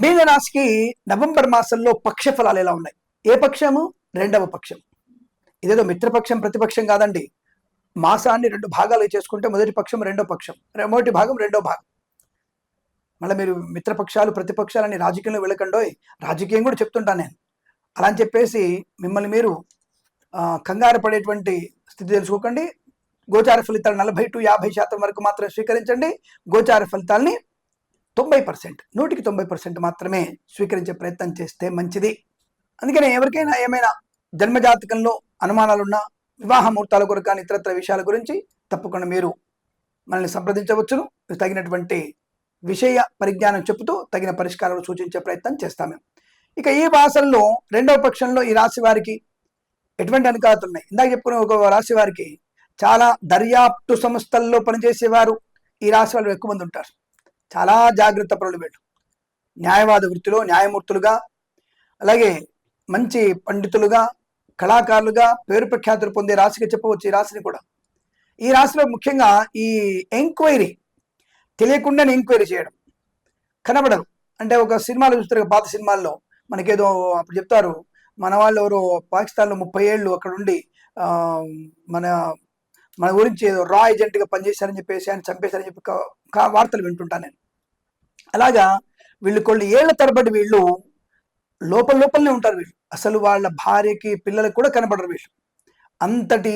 మీనరాశికి November మాసంలో పక్ష ఫలాలు ఎలా ఉన్నాయి? ఏ పక్షము? రెండవ పక్షం ఇదేదో మిత్రపక్షం ప్రతిపక్షం కాదండి. మాసాన్ని రెండు భాగాలు చేసుకుంటే మొదటి పక్షం రెండో పక్షం. మొదటి భాగం రెండో భాగం. మళ్ళీ మీరు మిత్రపక్షాలు ప్రతిపక్షాలని రాజకీయంలో వెళ్ళకండోయ్ రాజకీయం కూడా చెప్తుంటాను నేను. అలా అని చెప్పేసి మిమ్మల్ని మీరు కంగారు పడేటువంటి స్థితి తెలుసుకోకండి. గోచార ఫలితాలు నలభై టు యాభై శాతం వరకు మాత్రం స్వీకరించండి. గోచార ఫలితాల్ని తొంభై పర్సెంట్ నూటికి తొంభై పర్సెంట్ మాత్రమే స్వీకరించే ప్రయత్నం చేస్తే మంచిది. అందుకనే ఎవరికైనా ఏమైనా జన్మజాతకంలో అనుమానాలున్నా వివాహ ముహూర్తాల కొరకు కానీ ఇతరత్ర విషయాల గురించి తప్పకుండా మీరు మనల్ని సంప్రదించవచ్చును. తగినటువంటి విషయ పరిజ్ఞానం చెబుతూ తగిన పరిష్కారాలు సూచించే ప్రయత్నం చేస్తాము ఇక ఈ భాషల్లో రెండవ పక్షంలో ఈ రాశి వారికి ఎటువంటి అనుకాతలు ఉన్నాయి? ఇందాక చెప్పుకున్న ఒక రాశి వారికి చాలా దర్యాప్తు సంస్థల్లో పనిచేసేవారు. ఈ రాశి వాళ్ళు ఎక్కువ మంది ఉంటారు. చాలా జాగ్రత్త పరులు వీళ్ళు. న్యాయవాద వృత్తిలో న్యాయమూర్తులుగా అలాగే మంచి పండితులుగా కళాకారులుగా పేరు ప్రఖ్యాతులు పొందే రాశిగా చెప్పవచ్చు ఈ రాశిని కూడా. ఈ రాశిలో ముఖ్యంగా ఈ ఎంక్వైరీ తెలియకుండానే ఎంక్వైరీ చేయడం కనబడరు. అంటే ఒక సినిమాలు చూస్తారు పాత సినిమాల్లో మనకేదో అప్పుడు చెప్తారు మన వాళ్ళు ఎవరో పాకిస్తాన్లో ముప్పై ఏళ్ళు అక్కడ ఉండి మన మన గురించి ఏదో రా ఏజెంట్గా పనిచేశారని చెప్పేసి ఆయన చంపేశారని చెప్పి వార్తలు వింటుంటాను నేను. అలాగా వీళ్ళు కొన్ని ఏళ్ళ తరబడి వీళ్ళు లోపల లోపలనే ఉంటారు వీళ్ళు. అసలు వాళ్ళ భార్యకి పిల్లలకు కూడా కనబడరు వీళ్ళు. అంతటి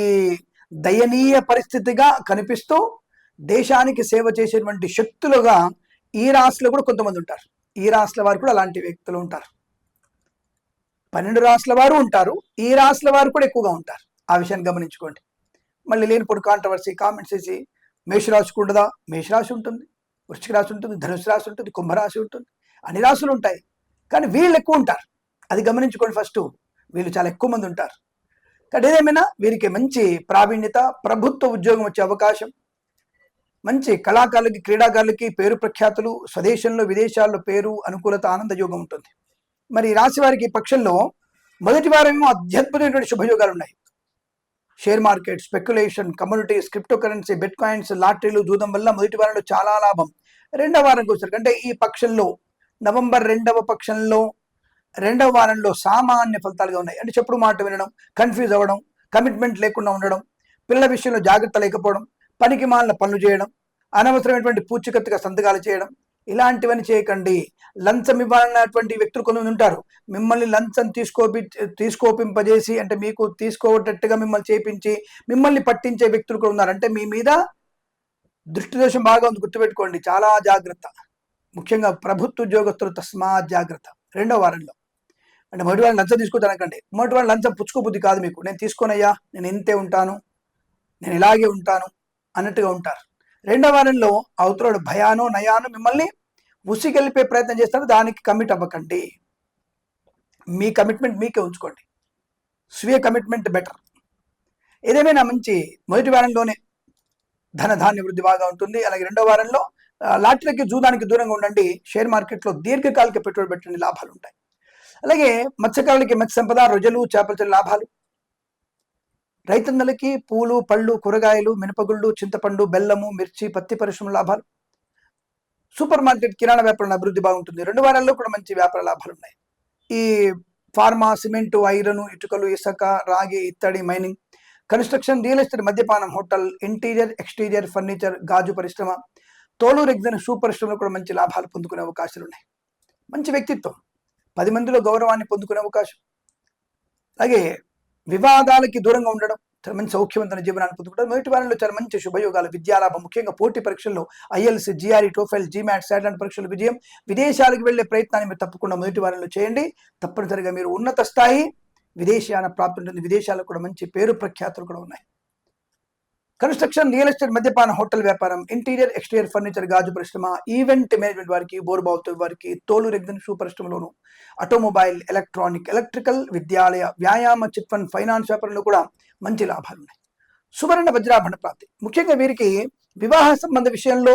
దయనీయ పరిస్థితిగా కనిపిస్తూ దేశానికి సేవ చేసేటువంటి శక్తులుగా ఈ రాశిలో కూడా కొంతమంది ఉంటారు. ఈ రాశుల వారు కూడా అలాంటి వ్యక్తులు ఉంటారు. పన్నెండు రాసుల వారు ఉంటారు. ఈ రాశుల వారు కూడా ఎక్కువగా ఉంటారు. ఆ విషయాన్ని గమనించుకోండి. మళ్ళీ లేనిప్పుడు కాంట్రవర్సీ కామెంట్స్ చేసి మేషరాశికి ఉండదా? మేషరాశి ఉంటుంది. వృశ్చిక రాశి ఉంటుంది ధనుసు రాశి ఉంటుంది కుంభరాశి ఉంటుంది అన్ని రాశులు ఉంటాయి. కానీ వీళ్ళు ఎక్కువ ఉంటారు. అది గమనించుకోండి ఫస్ట్. వీళ్ళు చాలా ఎక్కువ మంది ఉంటారు. కానీ ఏదేమైనా వీరికి మంచి ప్రావీణ్యత ప్రభుత్వ ఉద్యోగం వచ్చే అవకాశం మంచి కళాకారులకి క్రీడాకారులకి పేరు ప్రఖ్యాతులు స్వదేశంలో విదేశాల్లో పేరు అనుకూలత ఆనంద యోగం ఉంటుంది. మరి ఈ రాశి వారికి ఈ పక్షంలో మొదటి వారేమో అత్యద్భుతమైనటువంటి శుభయోగాలు ఉన్నాయి. Share market speculation communities crypto currency bit coins లాటరీలు దూదం వల్ల మొదటి వారంలో చాలా లాభం. రెండవ వారానికి వచ్చారు అంటే ఈ పక్షంలో నవంబర్ రెండవ పక్షంలో రెండవ వారంలో సామాన్య ఫలితాలుగా ఉన్నాయి. అంటే చెప్పుడు మాట వినడం కన్ఫ్యూజ్ అవ్వడం కమిట్మెంట్ లేకుండా ఉండడం పిల్లల విషయంలో జాగ్రత్త లేకపోవడం పనికి మాలిన పనులు చేయడం అనవసరమైనటువంటి పూచికత్తుగా సంతకాలు చేయడం ఇలాంటివన్నీ చేయకండి. లంచం ఇవ్వాలన్నటువంటి వ్యక్తులు కొంతమంది ఉంటారు. మిమ్మల్ని లంచం తీసుకోపి తీసుకోపింపజేసి అంటే మీకు తీసుకోవటట్టుగా మిమ్మల్ని చేపించి మిమ్మల్ని పట్టించే వ్యక్తులు కూడా ఉన్నారు. అంటే మీ మీద దృష్టి దోషం బాగా ఉంది. గుర్తుపెట్టుకోండి. చాలా జాగ్రత్త. ముఖ్యంగా ప్రభుత్వ ఉద్యోగస్తులు తస్మా జాగ్రత్త. రెండో వారంలో. అంటే మొదటి వారిని లంచం తీసుకుంటానకండి మొదటి వారిని లంచం పుచ్చుకోబుద్ధి కాదు మీకు. నేను తీసుకోనయ్యా. నేను ఇంతే ఉంటాను. నేను ఇలాగే ఉంటాను. అన్నట్టుగా ఉంటారు. రెండవ వారంలో అవతలడు భయానో నయానో మిమ్మల్ని ఉసిగెలిపే ప్రయత్నం చేస్తారు దానికి కమిట్ అవ్వకండి. మీ కమిట్మెంట్ మీకే ఉంచుకోండి. స్వీయ కమిట్మెంట్ బెటర్ ఏదేమైనా మంచి మొదటి వారంలోనే ధన ధాన్య వృద్ధి బాగా ఉంటుంది. అలాగే రెండో వారంలో లాటరీకి జూదానికి దూరంగా ఉండండి. షేర్ మార్కెట్లో దీర్ఘకాలిక పెట్టుబడి పెట్టండి. లాభాలు ఉంటాయి. అలాగే మత్స్యకారులకి మత్స్య సంపద రొజలు చేపల లాభాలు రైతన్నలకి పూలు పళ్ళు కూరగాయలు మినపగుళ్ళు చింతపండు బెల్లము మిర్చి పత్తి పరిశ్రమ లాభాలు. సూపర్ మార్కెట్ కిరాణా వ్యాపారం అభివృద్ధి బాగుంటుంది. రెండు వారాల్లో కూడా మంచి వ్యాపార లాభాలు ఉన్నాయి. ఈ ఫార్మా సిమెంటు ఐరన్ ఇటుకలు ఇసుక రాగి ఇత్తడి మైనింగ్ కన్స్ట్రక్షన్ రియల్ ఎస్టేట్ మద్యపానం హోటల్ ఇంటీరియర్ ఎక్స్టీరియర్ ఫర్నిచర్ గాజు పరిశ్రమ తోలు రెగ్జన్ షూ పరిశ్రమలో కూడా మంచి లాభాలు పొందుకునే అవకాశాలు ఉన్నాయి. మంచి వ్యక్తిత్వం. పది మందిలో గౌరవాన్ని పొందుకునే అవకాశం. అలాగే వివాదాలకి దూరంగా ఉండడం చాలా మంచి సౌఖ్యవంతమైన జీవనాన్ని పొందుకుంటారు మొదటి వారంలో చాలా మంచి శుభయోగాలు విద్యాలాభం ముఖ్యంగా పోటీ పరీక్షల్లో ఐఎల్సి జిఆర్ఈ టోఫెల్ జీమాట్ సాటలాంటి పరీక్షల విజయం. విదేశాలకు వెళ్ళే ప్రయత్నాన్ని మీరు తప్పకుండా మొదటి వారంలో చేయండి. తప్పనిసరిగా మీరు ఉన్నత స్థాయి విదేశీయాన ప్రాప్తి ఉంటుంది. విదేశాలకు కూడా మంచి పేరు ప్రఖ్యాతులు కూడా ఉన్నాయి. కన్స్ట్రక్షన్ రియల్ ఎస్టేట్ మద్యపాన హోటల్ వ్యాపారం ఇంటీరియర్ ఎక్స్టీరియర్ ఫర్నిచర్ గాజు పరిశ్రమ ఈవెంట్ మేనేజ్మెంట్ వారికి బోర్బావుతో వారికి తోలు రెగ్దన్ షూ పరిశ్రమలోను ఆటోమొబైల్ ఎలక్ట్రానిక్ ఎలక్ట్రికల్ విద్యాలయ వ్యాయామ చిట్ ఫండ్ ఫైనాన్స్ వ్యాపారంలో కూడా మంచి లాభాలు ఉన్నాయి సువర్ణ వజ్రాభరణ ప్రాప్తి. ముఖ్యంగా వీరికి వివాహ సంబంధ విషయంలో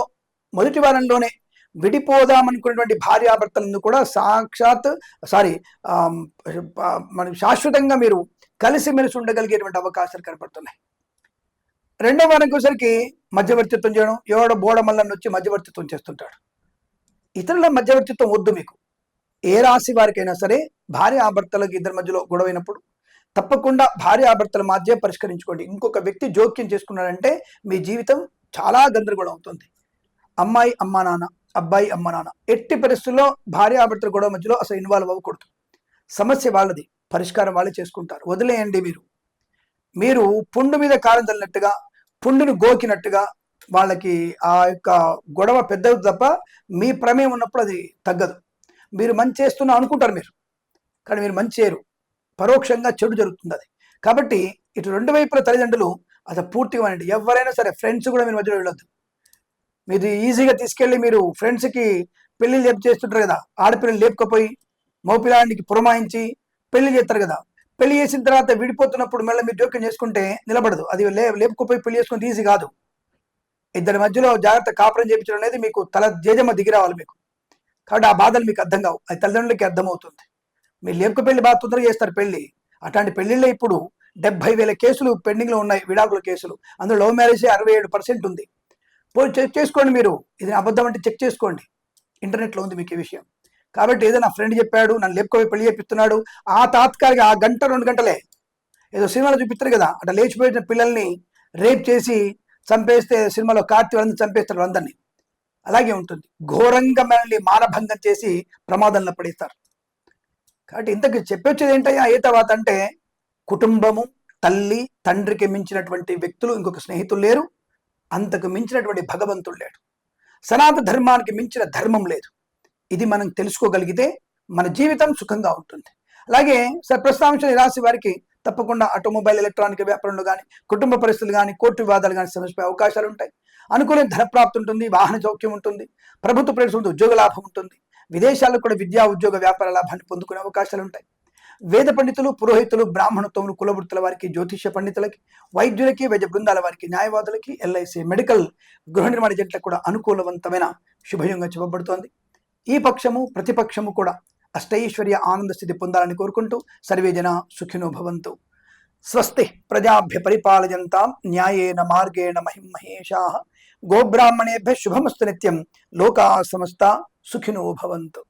మొదటి వారంలోనే విడిపోదామనుకున్నటువంటి భార్యాభర్తలను కూడా సాక్షాత్ సారీ మన శాశ్వతంగా మీరు కలిసిమెలిసి ఉండగలిగేటువంటి అవకాశాలు కనపడుతున్నాయి. రెండో వారానికి మధ్యవర్తిత్వం చేయడం ఎవడో బోడమల్లని వచ్చి మధ్యవర్తిత్వం చేస్తుంటాడు. ఇతరుల మధ్యవర్తిత్వం వద్దు మీకు. ఏ రాశి వారికైనా సరే భార్య ఆభర్తలకు ఇద్దరి మధ్యలో గొడవైనప్పుడు తప్పకుండా భార్య ఆభర్తల మధ్య పరిష్కరించుకోండి. ఇంకొక వ్యక్తి జోక్యం చేసుకున్నాడంటే మీ జీవితం చాలా గందరగోళం అవుతుంది. అమ్మాయి అమ్మ నాన్న అబ్బాయి అమ్మ నాన్న ఎట్టి పరిస్థితుల్లో భార్య ఆభర్తల గొడవ మధ్యలో అసలు ఇన్వాల్వ్ అవ్వకూడదు. సమస్య వాళ్ళది పరిష్కారం వాళ్ళే చేసుకుంటారు. వదిలేయండి మీరు. మీరు పుండు మీద కారం చల్లినట్టుగా పుండును గోకినట్టుగా వాళ్ళకి ఆ యొక్క గొడవ పెద్దది తప్ప మీ ప్రమేయం ఉన్నప్పుడు అది తగ్గదు. మీరు మంచి చేస్తున్నా అనుకుంటారు మీరు. కానీ మీరు మంచి చేయరు. పరోక్షంగా చెడు జరుగుతుంది అది. కాబట్టి ఇటు రెండు వైపుల తల్లిదండ్రులు అసలు పూర్తిగా అనండి ఎవరైనా సరే ఫ్రెండ్స్ కూడా మీరు మధ్యలో వెళ్ళొద్దు. మీరు ఈజీగా తీసుకెళ్ళి మీరు ఫ్రెండ్స్కి పెళ్ళిళ్ళు లేపు చేస్తుంటారు కదా. ఆడపిల్లలు లేపుకపోయి మగపిల్లాడికి పురమాయించి పెళ్ళి చేస్తారు కదా. పెళ్ళి చేసిన తర్వాత విడిపోతున్నప్పుడు మళ్ళీ మీరు జోక్యం చేసుకుంటే నిలబడదు. అది లే లేపుకుపోయి పెళ్ళి చేసుకుంటే ఈజీ కాదు. ఇద్దరి మధ్యలో జాగ్రత్త కాపురం చేయించడం అనేది మీకు తల జేజమ్మ దిగి రావాలి మీకు. కాబట్టి ఆ బాధలు మీకు అర్థం కావు. అది తల్లిదండ్రులకి అర్థమవుతుంది. మీరు లేపుకు పెళ్ళి బాగా తొందరగా చేస్తారు పెళ్ళి. అట్లాంటి పెళ్ళిళ్ళే ఇప్పుడు డెబ్బై వేల కేసులు పెండింగ్లో ఉన్నాయి విడాకుల కేసులు. అందులో లవ్ మ్యారేజ్ అరవై ఏడు పర్సెంట్ ఉంది. పోయి చెక్ చేసుకోండి మీరు. ఇది అబద్ధం అంటే చెక్ చేసుకోండి. ఇంటర్నెట్లో ఉంది మీకు ఈ విషయం. కాబట్టి ఏదో నా ఫ్రెండ్ చెప్పాడు నన్ను లేపుకోవే పెళ్ళి చేపిస్తున్నాడు. ఆ తాత్కాలిక ఆ గంట రెండు గంటలే ఏదో సినిమాలో చూపిస్తారు కదా అట్లా లేచిపోయిన పిల్లల్ని రేప్ చేసి చంపేస్తే సినిమాలో కార్తీ వాళ్ళని చంపేస్తారు అందరినీ. అలాగే ఉంటుంది. ఘోరంగా మనల్ని మానభంగం చేసి ప్రమాదంలో పడేస్తారు. కాబట్టి ఇంతకు చెప్పొచ్చేది ఏంటయ్యా? ఏ తర్వాత అంటే కుటుంబము తల్లి తండ్రికి మించినటువంటి వ్యక్తులు ఇంకొక స్నేహితులు లేరు. అంతకు మించినటువంటి భగవంతుడు లేడు. సనాతన ధర్మానికి మించిన ధర్మం లేదు. ఇది మనం తెలుసుకోగలిగితే మన జీవితం సుఖంగా ఉంటుంది. అలాగే సార్ ప్రస్తావించిన ఈ రాశి వారికి తప్పకుండా ఆటోమొబైల్ ఎలక్ట్రానిక్ వ్యాపారంలో కానీ కుటుంబ పరిస్థితులు కానీ కోర్టు వివాదాలు కానీ సమస్యపోయే అవకాశాలు ఉంటాయి. అనుకూలమైన ధనప్రాప్తి ఉంటుంది వాహన సౌఖ్యం ఉంటుంది ప్రభుత్వ ప్రవేశం ఉద్యోగ లాభం ఉంటుంది. విదేశాల్లో కూడా విద్యా ఉద్యోగ వ్యాపార లాభాన్ని పొందుకునే అవకాశాలు ఉంటాయి. వేద పండితులు పురోహితులు బ్రాహ్మణత్వములు కులవృత్తుల వారికి జ్యోతిష్య పండితులకి వైద్యులకి వైద్య బృందాల వారికి న్యాయవాదులకి ఎల్ఐసి మెడికల్ గృహ నిర్మాణ జట్లకు కూడా అనుకూలవంతమైన శుభయంగా చెప్పబడుతోంది. ఈ పక్షము ప్రతిపక్షము కూడా అష్టైశ్వర్య ఆనంద స్థితి పొందాలని కోరుకుంటూ సర్వే జన సుఖినో భవంతు. స్వస్తి ప్రజాభ్య పరిపాలయంతాం న్యాయేన మార్గేణ మహిం మహేషా. గోబ్రాహ్మణేభ్య శుభమస్తు నిత్యం లోకా సమస్త సుఖినో భవంతు.